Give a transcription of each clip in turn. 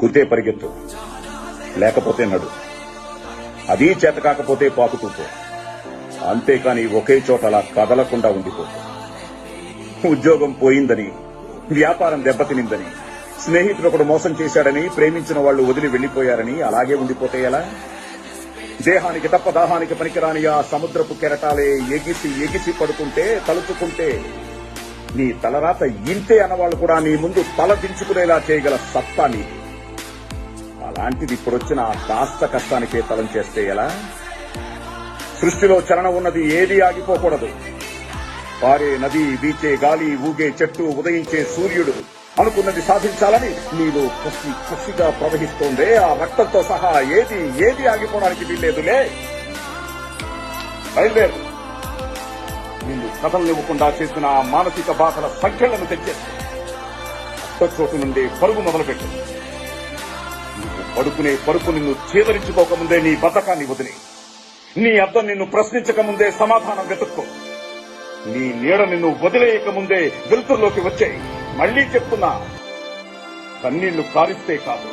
కుతే పరిగెత్తు. లేకపోతే నడు. అదీ చేత కాకపోతే పాకుతూ అంతేకాని ఒకే చోట అలా కదలకుండా ఉండిపో. ఉద్యోగం పోయిందని వ్యాపారం దెబ్బతినిందని స్నేహితుడు ఒకడు మోసం చేశాడని ప్రేమించిన వాళ్ళు వదిలి వెళ్ళిపోయారని అలాగే ఉండిపోతే ఎలా? దేహానికి తప్ప దాహానికి పనికిరాని ఆ సముద్రపు కెరటాలే ఎగిసి ఎగిసి పడుకుంటే తలుచుకుంటే నీ తలరాత ఇంతే అన్నవాళ్ళు కూడా నీ ముందు తల దించుకునేలా చేయగల సత్తా నీది. అలాంటిది ఇప్పుడొచ్చిన ఆ కాస్త కష్టానికే తలం చేస్తే ఎలా? సృష్టిలో చలనం ఉన్నది ఏది ఆగిపోకూడదు. పారే నది వీచే గాలి ఊగే చెట్టు ఉదయించే సూర్యుడు అనుకున్నది సాధించాలని నీలో కసి కసిగా ప్రవహిస్తోందే ఆ రక్తంతో సహా ఏది ఏది ఆగిపోవడానికి వీల్లేదులే. బయలుదేరు. నిన్ను కథలనివ్వకుండా చేసిన మానసిక బాధల సంఖ్యలను తెచ్చేసి చోటు నుండి పరుగు మొదలుపెట్టింది పడుకునే పరుపు నిన్ను చేదరించుకోకముందే నీ బతకాన్ని వదిలి. నీ అర్థం నిన్ను ప్రశ్నించకముందే సమాధానం వెతుక్కో. నీ నీడ నిన్ను వదిలేయక ముందే వెలుతురులోకి వచ్చాయి మళ్ళీ చెప్తున్నా కన్నీళ్ళు కారిస్తే కాదు.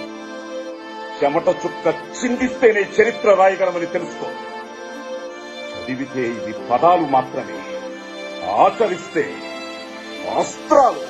చెమట చుక్క చిందిస్తేనే చరిత్ర రాయగలమని తెలుసుకో. చదివితే ఇవి పదాలు మాత్రమే. ఆచరిస్తే అస్త్రాలు.